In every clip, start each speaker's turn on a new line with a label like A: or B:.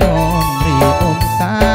A: ดอนรีอมสา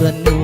A: tuần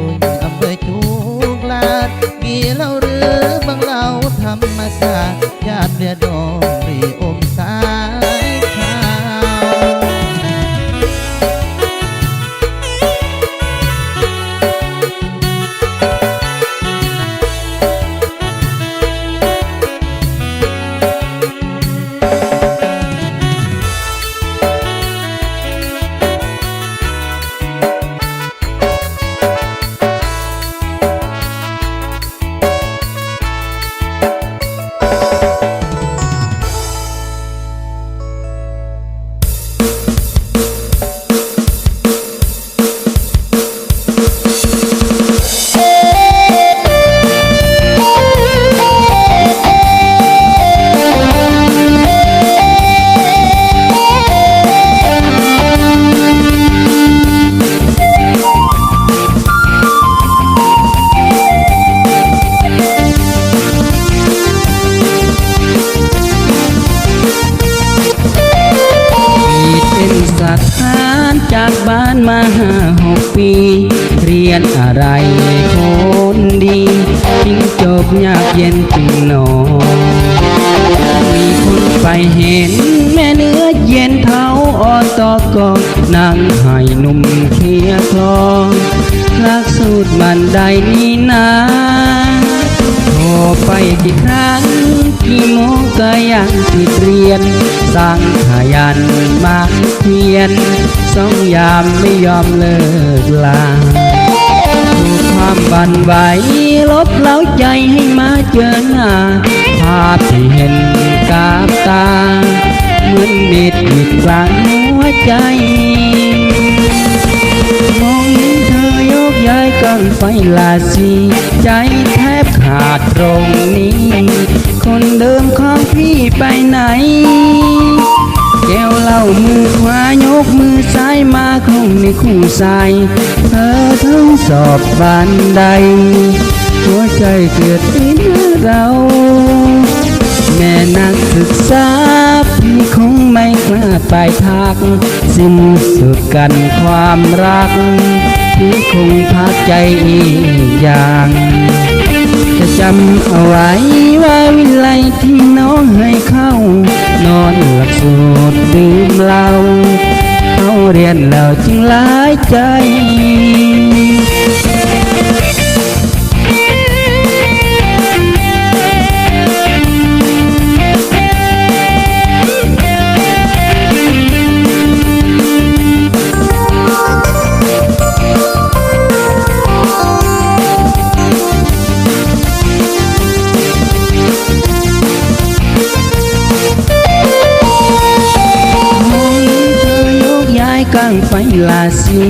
A: เรียนอะไรคนดีจึงจบยา
B: กเย็นจึงนอนมีคนไปเห็น แม่เนื้อเย็นเท้าอ่อนตอกนั่งให้นุ่มเคลียคลองรักสูตรมันได้นี่นาโทรไปกี่ครั้งกี่โมงก็ยังติดเรียน สร้างขยันมาเพียน สองยามไม่ยอมเลิกลาถูความบันไหวลบเล้าใจให้มาเจอหน้า ภาพที่เห็นกาบตา เหมือนมิดมิดกลางหัวใจ มองเห็นเธอยกย้ายกังไฟลาซีใจแทบขาดตรงนี้ คนเดิมของพี่ไปไหนแก้วเหล้ามือขวายก สายมาคงในคู่สายเธอทั้งสอบบานใด หัวใจเกิดติดเรา แม่นักศึกษาพี่คงไม่กล้าไปทัก สิ้นสุดกันความรัก พี่คงพักใจอีกอย่างจะจำเอาไว้ว่าวิไลที่น้องให้เข้า นอนหลับสูดดื่มเหล้า เขาเรียนแางไฟลาสี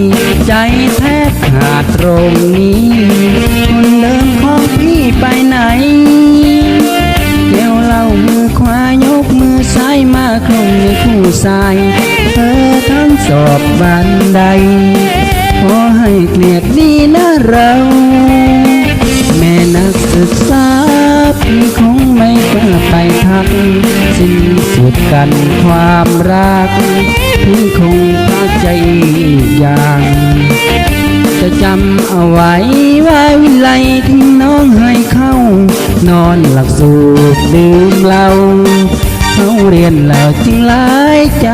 B: ใจแทบขาดตรงนี้คนเดิมของพี่ไปไหนเดี๋ยวเล่ามือขวายกมือซ้ายมาคลงในคู่สายเธอทั้งสอบบันไดขอให้เกลียดดีนะเราำเอาไว้ว่าวิไลที่น้องให้เข้า นอนหลับสูบดื่มเหล้าเขาเรียนแล้วจึงหลายใจ